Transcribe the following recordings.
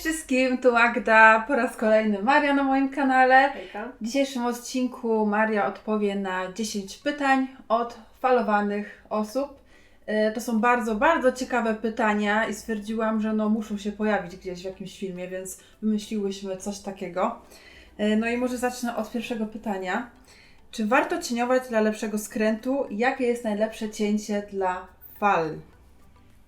wszystkim, tu Magda, po raz kolejny Maria na moim kanale. Hejka. W dzisiejszym odcinku Maria odpowie na 10 pytań od falowanych osób. E, To są bardzo, bardzo ciekawe pytania i stwierdziłam, że no muszą się pojawić gdzieś w jakimś filmie, więc wymyśliłyśmy coś takiego. E, No i może zacznę od pierwszego pytania. Czy warto cieniować dla lepszego skrętu? Jakie jest najlepsze cięcie dla fal?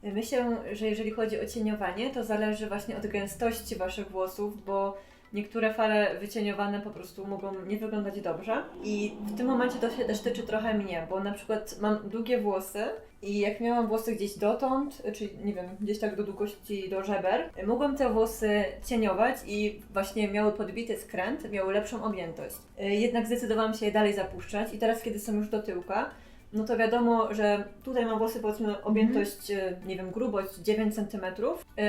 Myślę, że jeżeli chodzi o cieniowanie, to zależy właśnie od gęstości Waszych włosów, bo niektóre fale wycieniowane po prostu mogą nie wyglądać dobrze. I w tym momencie to się też tyczy trochę mnie, bo na przykład mam długie włosy i jak miałam włosy gdzieś dotąd, czyli nie wiem, gdzieś tak do długości do żeber, mogłam te włosy cieniować i właśnie miały podbity skręt, miały lepszą objętość. Y, Jednak zdecydowałam się je dalej zapuszczać i teraz, kiedy są już do tyłka, no to wiadomo, że tutaj mam włosy powiedzmy objętość, e, nie wiem, grubość 9 cm,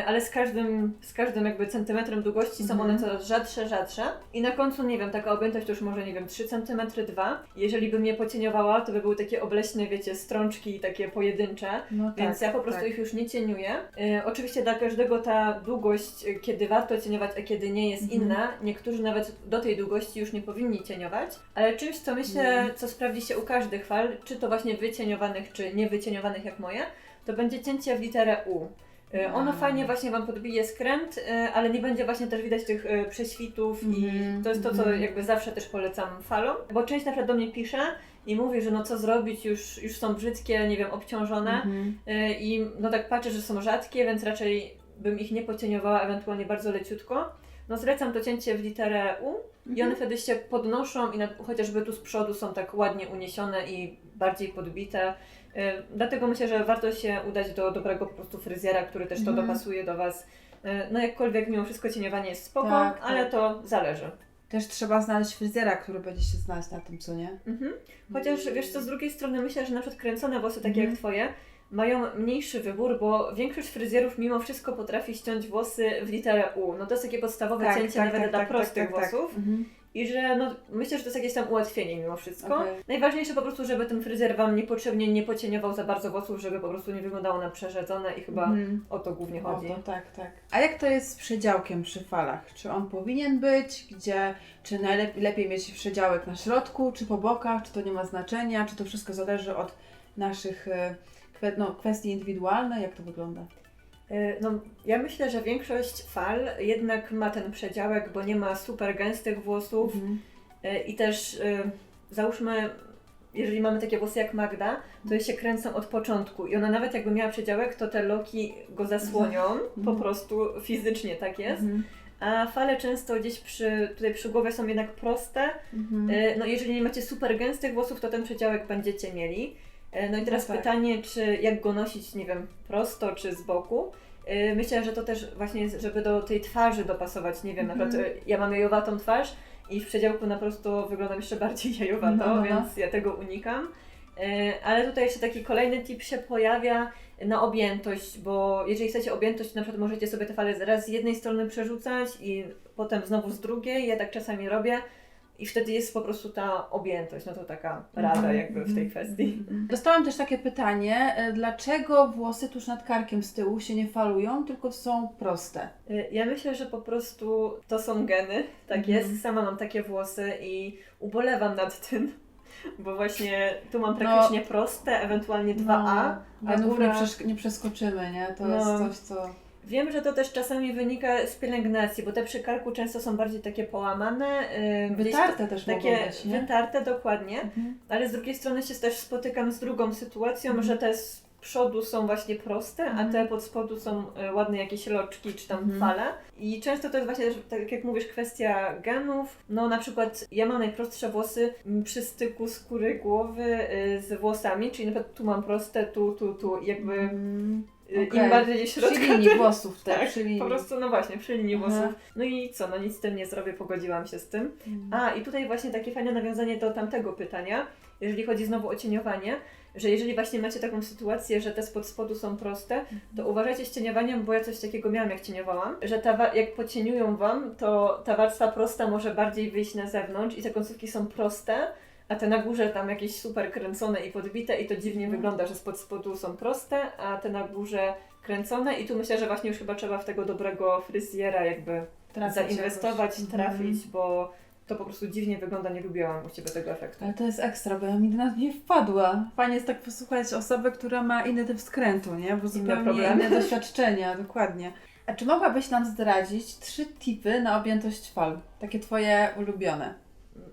ale z każdym, z każdym jakby centymetrem długości są Mhm. one coraz rzadsze, rzadsze. I na końcu, nie wiem, taka objętość to już może, nie wiem, 3 cm, 2. Jeżeli bym je pocieniowała, to by były takie obleśne, wiecie, strączki takie pojedyncze. No Więc ja po prostu tak. ich już nie cieniuję. E, oczywiście dla każdego ta długość, e, kiedy warto cieniować, a kiedy nie jest Mhm. inna. Niektórzy nawet do tej długości już nie powinni cieniować. Ale czymś, co myślę, Mhm. co sprawdzi się u każdych fal, czy to właśnie wycieniowanych, czy niewycieniowanych jak moje, to będzie cięcie w literę U. E, Ono A. fajnie właśnie Wam podbije skręt, e, ale nie będzie właśnie też widać tych e, prześwitów i Mhm, to jest to, co mhm. jakby zawsze też polecam falom. Bo część na przykład do mnie pisze i mówi, że no co zrobić, już, już są brzydkie, nie wiem, obciążone. Y, I no tak patrzę, że są rzadkie, więc raczej bym ich nie pocieniowała, ewentualnie bardzo leciutko. No zlecam to cięcie w literę U i Mhm. one wtedy się podnoszą i na, chociażby tu z przodu są tak ładnie uniesione i bardziej podbite. Y, Dlatego myślę, że warto się udać do dobrego po prostu fryzjera, który też to Mhm. dopasuje do Was. Y, No jakkolwiek mimo wszystko cieniowanie jest spoko, Tak, ale tak. to zależy. Też trzeba znaleźć fryzjera, który będzie się znać na tym, co nie? Mhm. Chociaż wiesz co, z drugiej strony myślę, że na przykład kręcone włosy takie Mhm. jak twoje mają mniejszy wybór, bo większość fryzjerów mimo wszystko potrafi ściąć włosy w literę U. No to jest takie podstawowe cięcie nawet dla prostych włosów. Mhm. I że no, myślę, że to jest jakieś tam ułatwienie mimo wszystko. Okej. Najważniejsze po prostu, żeby ten fryzjer Wam niepotrzebnie nie pocieniował za bardzo włosów, żeby po prostu nie wyglądało na przerzedzone i chyba Mhm. o to głównie O, chodzi. to tak, tak. A jak to jest z przedziałkiem przy falach? Czy on powinien być? Gdzie? Czy najlepiej lepiej mieć przedziałek na środku, czy po bokach? Czy to nie ma znaczenia? Czy to wszystko zależy od naszych e, no, kwestii indywidualnych? Jak to wygląda? Y, No, ja myślę, że większość fal jednak ma ten przedziałek, bo nie ma super gęstych włosów. Mhm. Y, I też załóżmy, jeżeli mamy takie włosy jak Magda, to się kręcą od początku i ona nawet jakby miała przedziałek, to te loki go zasłonią, po Mhm. prostu fizycznie tak jest. Mhm. A fale często gdzieś przy, tutaj przy głowie są jednak proste. No jeżeli nie macie super gęstych włosów, to ten przedziałek będziecie mieli. Y, No i teraz tak. pytanie, czy jak go nosić, nie wiem, prosto czy z boku. Y, Myślę, że to też właśnie jest, żeby do tej twarzy dopasować, nie wiem, na Mhm. przykład y, ja mam jajowatą twarz i w przedziałku na prostu wyglądam jeszcze bardziej jajowato, No, no, no. więc ja tego unikam. Ale tutaj jeszcze taki kolejny tip się pojawia na objętość, bo jeżeli chcecie objętość, to na przykład możecie sobie te fale raz z jednej strony przerzucać i potem znowu z drugiej. Ja tak czasami robię i wtedy jest po prostu ta objętość. No to taka rada Mhm. jakby w tej kwestii. Mhm. Dostałam też takie pytanie, e, dlaczego włosy tuż nad karkiem z tyłu się nie falują, tylko są proste? Y, Ja myślę, że po prostu to są geny, tak Mhm. jest. Sama mam takie włosy i ubolewam nad tym, bo właśnie tu mam No. praktycznie proste, ewentualnie 2A, No, a genów góra... nie przeskoczymy, nie? To No. jest coś, co... Wiem, że to też czasami wynika z pielęgnacji, bo te przy karku często są bardziej takie połamane, Wytarte też takie być, nie? wytarte dokładnie, Mhm. ale z drugiej strony się też spotykam z drugą sytuacją, Mhm. że te z przodu są właśnie proste, a Mhm. te pod spodu są y, ładne jakieś loczki czy tam Mhm. fale. I często to jest właśnie, tak jak mówisz, kwestia genów. No na przykład ja mam najprostsze włosy mm, przy styku skóry głowy y, z włosami, czyli na przykład tu mam proste, tu, tu, tu jakby Mm, y, okej. im bardziej gdzieś środka, Przy linii włosów, tak? tak, przy linii. po prostu, no właśnie, przy linii Aha. włosów. No i co, no nic z tym nie zrobię, pogodziłam się z tym. Mm. A, i tutaj właśnie takie fajne nawiązanie do tamtego pytania, jeżeli chodzi znowu o cieniowanie, że jeżeli właśnie macie taką sytuację, że te spod spodu są proste, to uważajcie z cieniowaniem, bo ja coś takiego miałam jak cieniowałam, że ta jak pocieniują Wam, to ta warstwa prosta może bardziej wyjść na zewnątrz i te końcówki są proste, a te na górze tam jakieś super kręcone i podbite i to dziwnie Mhm. wygląda, że spod spodu są proste, a te na górze kręcone i tu myślę, że właśnie już chyba trzeba w tego dobrego fryzjera jakby Trafić zainwestować, jakoś. trafić, Mhm. bo to po prostu dziwnie wygląda, nie lubiłam u Ciebie tego efektu. Ale to jest ekstra, bo ja nigdy na nie wpadła. Fajnie jest tak posłuchać osoby, która ma inny typ skrętu, nie? Bo zupełnie problemy. inne doświadczenia, dokładnie. A czy mogłabyś nam zdradzić trzy tipy na objętość fal? Takie twoje ulubione.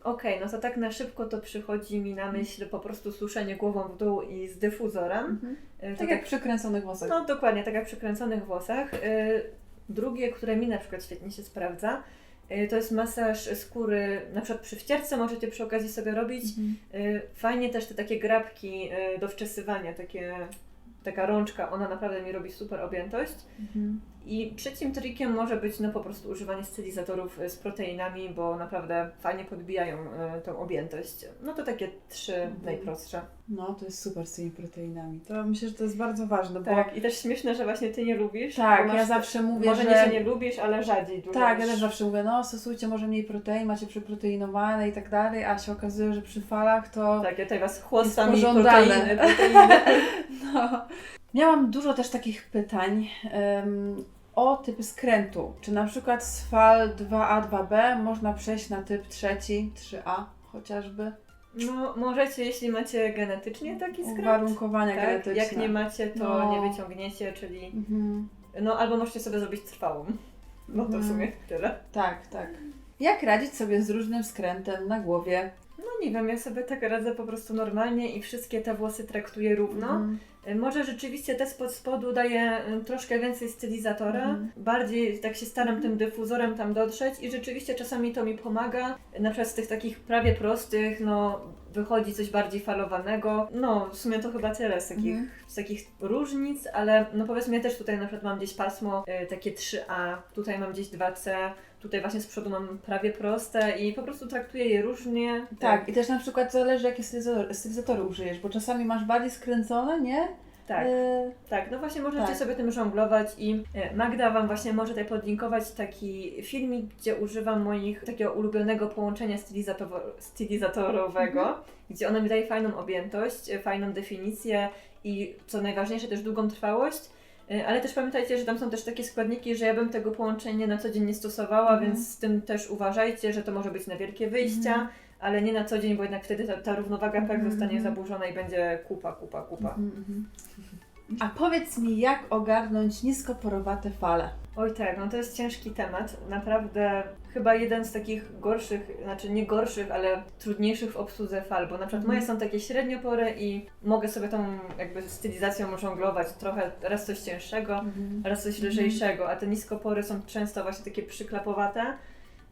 Okej, no to tak na szybko to przychodzi mi na myśl po prostu suszenie głową w dół i z dyfuzorem. Y, Tak jak przy kręconych włosach. No dokładnie, tak jak przy kręconych włosach. Y, Drugie, które mi na przykład świetnie się sprawdza, y, to jest masaż skóry, na przykład przy wcierce możecie przy okazji sobie robić. Mhm. Fajnie też te takie grabki do wczesywania, takie, taka rączka, ona naprawdę mi robi super objętość. Mhm. I trzecim trikiem może być no po prostu używanie stylizatorów y, z proteinami, bo naprawdę fajnie podbijają y, tą objętość. No to takie trzy Mhm. najprostsze. No, to jest super z tymi proteinami. To myślę, że to jest bardzo ważne, bo Tak, i też śmieszne, że właśnie ty nie lubisz. tak, bo ja masz- zawsze mówię, Może że... nie, że nie lubisz, ale rzadziej dużo. Tak, ja też zawsze mówię, no stosujcie może mniej protein, macie przyproteinowane i tak dalej, a się okazuje, że przy falach to Tak, ja tutaj was chłostami proteiny, proteiny. No. Miałam dużo też takich pytań em, o typy skrętu. Czy na przykład z fal 2A, 2B można przejść na typ trzeci, 3A chociażby? No możecie, jeśli macie genetycznie taki skręt. Uwarunkowania Tak, genetyczne. jak nie macie, to No. nie wyciągniecie, czyli Mhm. no albo możecie sobie zrobić trwałą. No to w Mhm. sumie tyle. Tak, tak. Jak radzić sobie z różnym skrętem na głowie? Nie wiem, ja sobie tak radzę po prostu normalnie i wszystkie te włosy traktuję równo. Mhm. Y, Może rzeczywiście te spod spodu daje y, troszkę więcej stylizatora. Mhm. Bardziej tak się staram tym dyfuzorem tam dotrzeć i rzeczywiście czasami to mi pomaga. Na przykład z tych takich prawie prostych, no wychodzi coś bardziej falowanego. No w sumie to chyba tyle z takich, Mhm. z takich różnic, ale no powiedzmy ja też tutaj na przykład mam gdzieś pasmo y, takie 3A, tutaj mam gdzieś 2C, tutaj właśnie z przodu mam prawie proste i po prostu traktuję je różnie. Tak, i też na przykład zależy jakie stylizator, stylizatory użyjesz, bo czasami masz bardziej skręcone, nie? Tak. E, Tak, no właśnie możecie Tak. sobie tym żonglować i e, Magda Wam właśnie może tutaj podlinkować taki filmik, gdzie używam moich takiego ulubionego połączenia stylizator- stylizatorowego, Mhm. gdzie ono mi daje fajną objętość, e, fajną definicję i co najważniejsze też długą trwałość. E, Ale też pamiętajcie, że tam są też takie składniki, że ja bym tego połączenia na co dzień nie stosowała, Mhm. więc z tym też uważajcie, że to może być na wielkie wyjścia, Mhm. ale nie na co dzień, bo jednak wtedy ta, ta równowaga tak Mhm, zostanie zaburzona i będzie kupa, kupa, kupa. A powiedz mi, jak ogarnąć niskoporowate fale? Oj tak, no to jest ciężki temat. Naprawdę chyba jeden z takich gorszych, znaczy nie gorszych, ale trudniejszych w obsłudze fal, bo na przykład Mhm. moje są takie średniopory i mogę sobie tą jakby stylizacją żonglować trochę raz coś cięższego, raz coś Mhm. lżejszego, a te niskopory są często właśnie takie przyklapowate.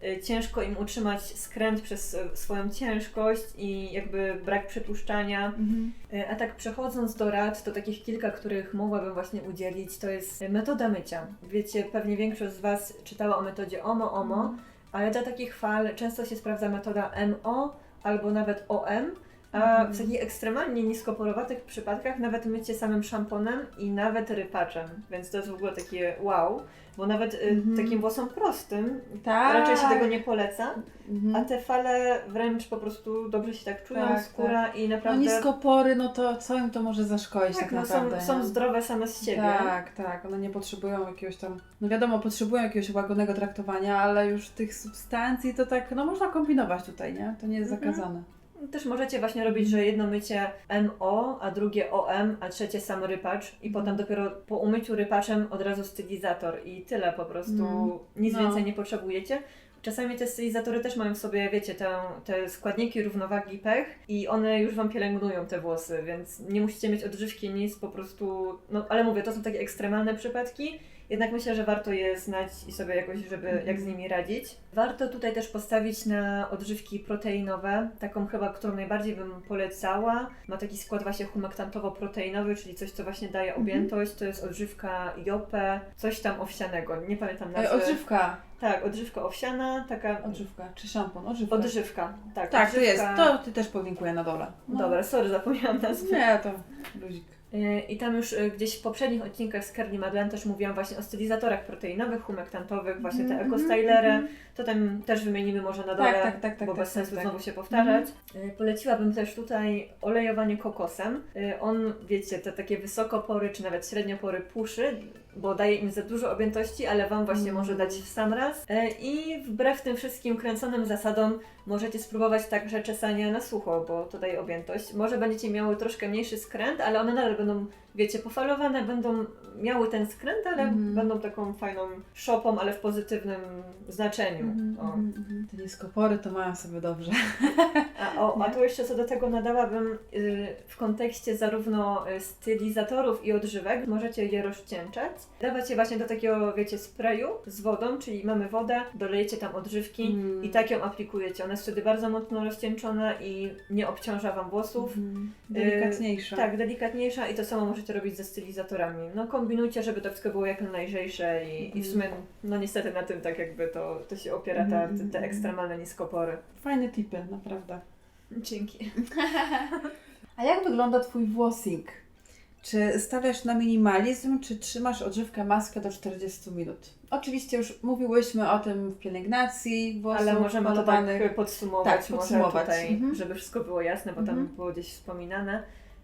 Y, Ciężko im utrzymać skręt przez y, swoją ciężkość i jakby brak przetłuszczania. Mhm. E, A tak przechodząc do rad, to takich kilka, których mogłabym właśnie udzielić, to jest metoda mycia. Wiecie, pewnie większość z Was czytała o metodzie OMO-OMO, ale dla takich fal często się sprawdza metoda MO albo nawet OM, a w takich ekstremalnie niskoporowatych przypadkach nawet mycie samym szamponem i nawet rypaczem, więc to jest w ogóle takie wow, bo nawet e, Mhm. takim włosom prostym Tak. raczej się tego nie poleca, Mhm. a te fale wręcz po prostu dobrze się tak czują, Tak, skóra i No naprawdę... niskopory, no to co im to może zaszkodzić tak, Tak, no naprawdę? są, są zdrowe same z siebie. Tak, tak. One nie potrzebują jakiegoś tam. No wiadomo, potrzebują jakiegoś łagodnego traktowania, ale już tych substancji to tak, no można kombinować tutaj, nie? To nie jest Mhm. zakazane. Też możecie właśnie robić, że jedno mycie MO, a drugie OM, a trzecie sam rypacz i potem dopiero po umyciu rypaczem od razu stylizator i tyle po prostu. Mm. Nic No. więcej nie potrzebujecie. Czasami te stylizatory też mają w sobie, wiecie, te, te składniki równowagi pech i one już Wam pielęgnują te włosy, więc nie musicie mieć odżywki nic, po prostu, no ale mówię, to są takie ekstremalne przypadki, jednak myślę, że warto je znać i sobie jakoś, żeby Mhm. jak z nimi radzić. Warto tutaj też postawić na odżywki proteinowe, taką chyba, którą najbardziej bym polecała. Ma taki skład właśnie humektantowo-proteinowy, czyli coś, co właśnie daje Mhm. objętość, to jest odżywka Jope, coś tam owsianego, nie pamiętam E, nazwy. Odżywka. Tak, odżywka owsiana, taka Odżywka. Czy szampon? Odżywka. odżywka. Tak, Tak, to jest. odżywka- To ty też podlinkuję na dole. No. Dobra, sorry, zapomniałam nazwy. Nie, to luzik. I tam już yy, gdzieś w poprzednich odcinkach z Carly Madeleine też mówiłam właśnie o stylizatorach proteinowych, humektantowych, właśnie te Mhm, mhm. To tam też wymienimy może na dole, Tak, tak, tak, tak. bo tak, bez sensu tak, znowu tak. się powtarzać. Yy, Poleciłabym też tutaj olejowanie kokosem. Yy, On, wiecie, te takie wysokopory, czy nawet średniopory puszy, bo daje im za dużo objętości, ale Wam właśnie może dać w sam raz. Yy, I wbrew tym wszystkim kręconym zasadom możecie spróbować także czesania na sucho, bo to daje objętość. Może będziecie miały troszkę mniejszy skręt, ale one nadal będą, wiecie, pofalowane, będą miały ten skręt, ale Mhm. będą taką fajną szopą, ale w pozytywnym znaczeniu. Mhm, mhm. Te niskopory to mają sobie dobrze. A, o, a tu jeszcze co do tego nadałabym y, w kontekście zarówno y, stylizatorów i odżywek, możecie je rozcieńczać. Dawać je właśnie do takiego, wiecie, sprayu z wodą, czyli mamy wodę, dolejecie tam odżywki Mm. i tak ją aplikujecie. Ona jest wtedy bardzo mocno rozcieńczona i nie obciąża Wam włosów. Mhm. Delikatniejsze. Tak, delikatniejsza i to samo możecie robić ze stylizatorami. No kombinujcie, żeby to wszystko było jak najlżejsze i, i w sumie, no niestety na tym tak jakby to, to się opiera ta, te, te ekstremalne niskopory. Fajne tipy, naprawdę. Dzięki. A jak wygląda Twój włosing? Czy stawiasz na minimalizm, czy trzymasz odżywkę maskę do 40 minut? Oczywiście już mówiłyśmy o tym w pielęgnacji włosów Ale możemy to tak podsumować, Tak, podsumować. może tutaj, Mhm. żeby wszystko było jasne, bo tam Mhm. było gdzieś wspominane.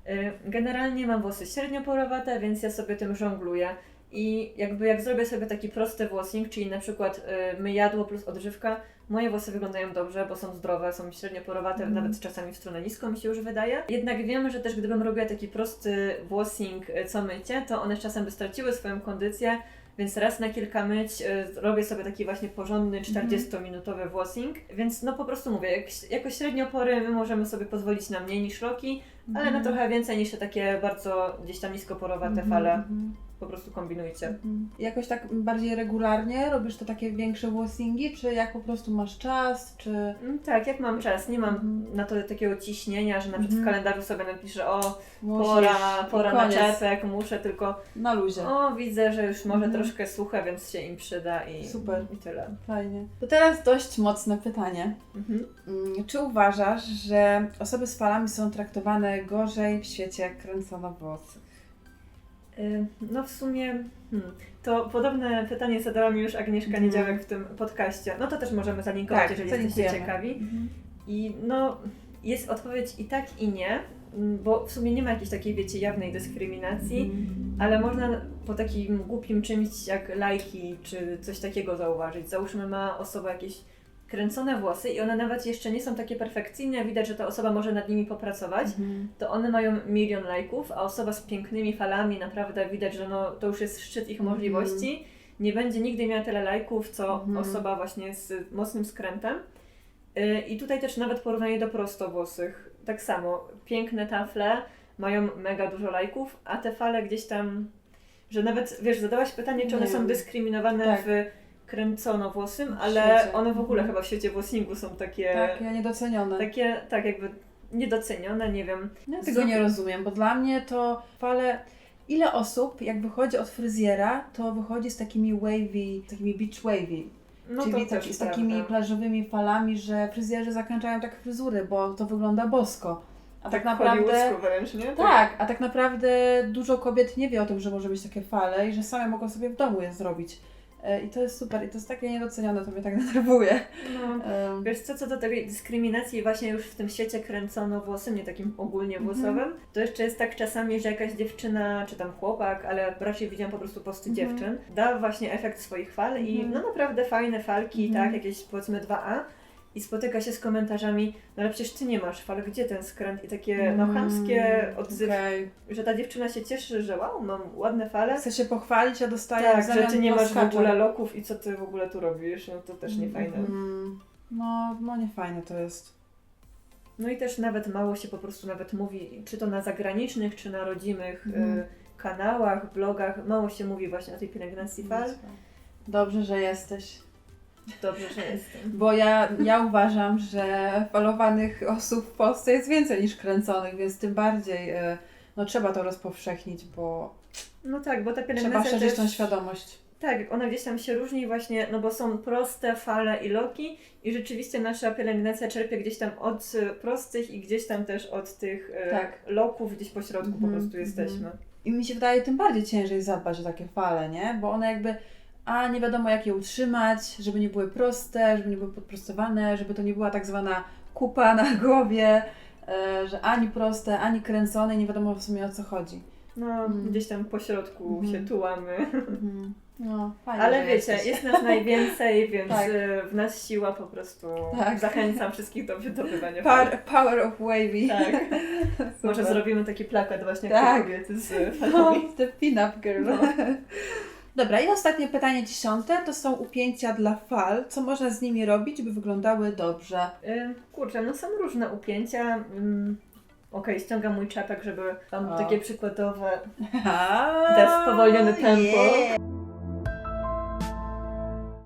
Y, Generalnie mam włosy średnioporowate, więc ja sobie tym żongluję. I jakby jak zrobię sobie taki prosty włosing, czyli na przykład y, myjadło plus odżywka, moje włosy wyglądają dobrze, bo są zdrowe, są średnioporowate, Mhm. nawet czasami w stronę niską mi się już wydaje. Jednak wiem, że też gdybym robiła taki prosty włosing y, co mycie, to one z czasem by straciły swoją kondycję, więc raz na kilka myć y, robię sobie taki właśnie porządny 40-minutowy włosing, więc no po prostu mówię, jak, jako średniopory my możemy sobie pozwolić na mniej niż roki, ale na trochę więcej niż te takie bardzo gdzieś tam niskoporowate Mhm, fale. Po prostu kombinujcie. mhm. Jakoś tak bardziej regularnie robisz to takie większe włosingi, czy jak po prostu masz czas, czy... Mm, Tak, jak mam czas, nie mam Mhm. na to takiego ciśnienia, że na przykład w Mhm. kalendarzu sobie napiszę, o Musisz, pora, pora na koniec, czepek, muszę tylko, Na luzie. o widzę, że już może Mhm. troszkę suche, więc się im przyda i, Super. i tyle. Fajnie. To teraz dość mocne pytanie. Mhm. Mm, Czy uważasz, że osoby z falami są traktowane gorzej w świecie kręconowłosych? Y, No w sumie hmm, to podobne pytanie zadała mi już Agnieszka Mhm. Niedziałek w tym podcaście. No to też możemy zalinkować, jeżeli jesteście ciekawi. Mhm. I no jest odpowiedź i tak i nie, mm, bo w sumie nie ma jakiejś takiej, wiecie, jawnej dyskryminacji, Mhm. ale można po takim głupim czymś jak lajki czy coś takiego zauważyć. Załóżmy ma osoba jakieś kręcone włosy i one nawet jeszcze nie są takie perfekcyjne, widać, że ta osoba może nad nimi popracować, Mhm. to one mają milion lajków, a osoba z pięknymi falami naprawdę widać, że no, to już jest szczyt ich Mhm. możliwości. Nie będzie nigdy miała tyle lajków, co Mhm. osoba właśnie z mocnym skrętem. Y, I tutaj też nawet porównanie do prostowłosych. Tak samo, piękne tafle mają mega dużo lajków, a te fale gdzieś tam, że nawet, wiesz, zadałaś pytanie, czy one są dyskryminowane Tak. w kręconowłosym, W ale świecie. one w ogóle Mhm. chyba w świecie włosingu są takie, Tak, ja niedocenione. takie, tak jakby niedocenione, nie wiem. Ja tego nie rozumiem, bo dla mnie to fale... Ile osób, jak wychodzi od fryzjera, to wychodzi z takimi wavy, z takimi beach wavy, No czyli taki, z takimi prawda. plażowymi falami, że fryzjerzy zakończają tak fryzury, bo to wygląda bosko. A tak, w naprawdę... wręcz, nie? Tak, a tak naprawdę dużo kobiet nie wie o tym, że może mieć takie fale i że same mogą sobie w domu je zrobić. E, I to jest super, i to jest takie niedocenione, to mnie tak denerwuje. No. Wiesz co, co do tej dyskryminacji właśnie już w tym świecie kręcono włosem, nie takim ogólnie Mhm. włosowym, to jeszcze jest tak czasami, że jakaś dziewczyna, czy tam chłopak, ale raczej widziałam po prostu posty Mhm. dziewczyn, da właśnie efekt swoich fal i Mhm. no naprawdę fajne falki, Mhm. tak, jakieś powiedzmy 2A i spotyka się z komentarzami, no ale przecież ty nie masz fal, gdzie ten skręt? I takie no chamskie odzywy, Mm, Okej. że ta dziewczyna się cieszy, że wow, mam ładne fale. Chce się pochwalić, a dostaje Tak, że ty nie masz w ogóle loków i co ty w ogóle tu robisz, no to też nie fajne. Mhm. No, no nie fajne to jest. No i też nawet mało się po prostu nawet mówi, czy to na zagranicznych, czy na rodzimych Mhm. y, kanałach, blogach, mało się mówi właśnie o tej pielęgnacji fal. Dobrze, że jesteś. Dobrze, że jestem. Bo ja, ja uważam, że falowanych osób w Polsce jest więcej niż kręconych, więc tym bardziej e, no, trzeba to rozpowszechnić, bo No tak, bo ta trzeba pielęgnacja szerzyć też... tą świadomość. Tak, ona gdzieś tam się różni właśnie, no bo są proste fale i loki i rzeczywiście nasza pielęgnacja czerpie gdzieś tam od e, prostych i gdzieś tam też od tych e, Tak. loków, gdzieś po środku po Mhm, prostu jesteśmy. I mi się wydaje tym bardziej ciężej zadbać o takie fale, nie? Bo one jakby, a nie wiadomo jak je utrzymać, żeby nie były proste, żeby nie były podprostowane, żeby to nie była tak zwana kupa na głowie, e, że ani proste, ani kręcone, i nie wiadomo w sumie o co chodzi. No, Mhm. gdzieś tam po środku Mhm. się tułamy. Mhm. No, fajnie, Ale wiecie, jesteś. jest nas najwięcej, więc Tak. e, w nas siła po prostu. Tak. Zachęcam wszystkich do wydobywania. Power, power of wavy. Tak. Może zrobimy taki plakat właśnie Tak. kobiety z falami. No, the pin-up girl. No. Dobra, i ostatnie pytanie dziesiąte to są upięcia dla fal. Co można z nimi robić, by wyglądały dobrze? Ym, Kurczę, no są różne upięcia. Ym, Okej, ściągam mój czapek, żeby tam O. takie przykładowe. Te spowolnione tempo.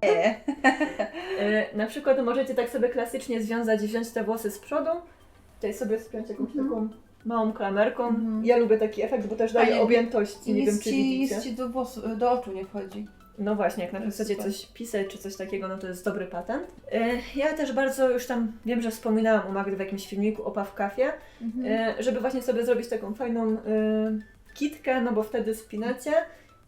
Yeah. Y, na przykład możecie tak sobie klasycznie związać, wziąć te włosy z przodu. Tutaj sobie spiąć jakąś Mhm. taką małą klamerką. Mhm. Ja lubię taki efekt, bo też daje Fajnie. objętości. I Nie wiem, nic czy ci, widzicie. nic ci do, do oczu nie wchodzi. No właśnie, jak na przykład chcecie Super. coś pisać czy coś takiego, no to jest dobry patent. Y, Ja też bardzo już tam wiem, że wspominałam u Magdy w jakimś filmiku o Pawkafie, Mhm. y, żeby właśnie sobie zrobić taką fajną y, kitkę, no bo wtedy spinacie.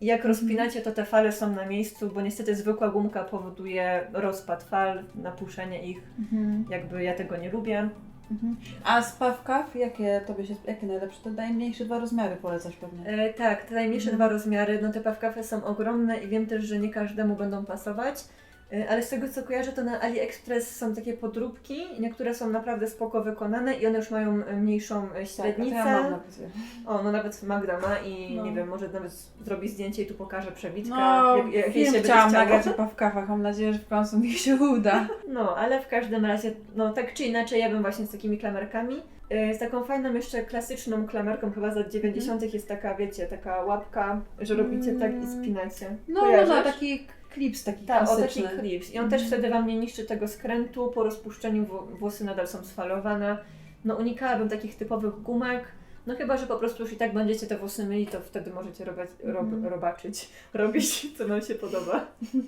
I jak Mhm. rozpinacie, to te fale są na miejscu, bo niestety zwykła gumka powoduje rozpad fal, napuszczenie ich. Mhm. Jakby ja tego nie lubię. Mhm. A z pawkaw, jakie tobie się, jakie najlepsze? To najmniejsze dwa rozmiary polecasz pewnie. E, tak, te najmniejsze Mhm. dwa rozmiary, no te pawkafy są ogromne i wiem też, że nie każdemu będą pasować. E, Ale z tego co kojarzę, to na AliExpress są takie podróbki, niektóre są naprawdę spoko wykonane i one już mają e, mniejszą e, Tak, średnicę. ja mam nawet. O, no nawet Magda ma i No. nie wiem, może nawet zrobi zdjęcie i tu pokaże przebitkę. No, jak, jak film się chciałam nagrać o pawkawach. Mam nadzieję, że w końcu mi się uda. No, ale w każdym razie, no tak czy inaczej, ja bym właśnie z takimi klamerkami. E, Z taką fajną jeszcze klasyczną klamerką, chyba z lat 90. jest taka, wiecie, taka łapka, że robicie tak i Mm. spinacie. No, Kojarzysz? no, taki klips taki Tak, o taki klasyczny. klips. I on też Mhm. wtedy Wam nie niszczy tego skrętu, po rozpuszczeniu wło- włosy nadal są sfalowane. No unikałabym takich typowych gumek, no chyba, że po prostu już i tak będziecie te włosy myli, to wtedy możecie robić, rob, Mhm. robaczyć, robić co Wam się podoba.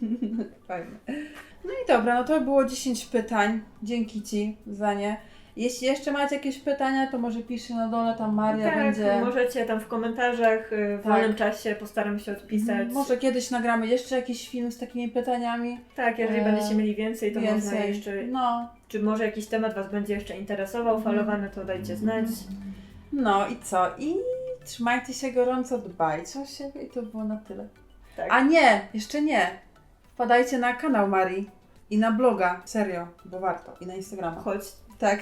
Fajnie. No i dobra, no to było 10 pytań. Dzięki Ci za nie. Jeśli jeszcze macie jakieś pytania, to może piszcie na dole, tam Maria tak, będzie. możecie tam w komentarzach, y, w Tak. wolnym czasie postaram się odpisać. Mhm. Może kiedyś nagramy jeszcze jakiś film z takimi pytaniami. Tak, jeżeli e, będziecie mieli więcej, to można jeszcze, No, czy może jakiś temat Was będzie jeszcze interesował, Mhm. falowany, to dajcie znać. no i co? I trzymajcie się gorąco, dbajcie o siebie i to było na tyle. Tak. A nie, jeszcze nie. Wpadajcie na kanał Marii i na bloga, serio, bo warto. I na Instagrama. Chodź. Tak.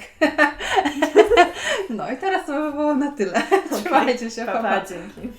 no i teraz to by było na tyle. Trzymajcie się, pa, pa, pa. dzięki.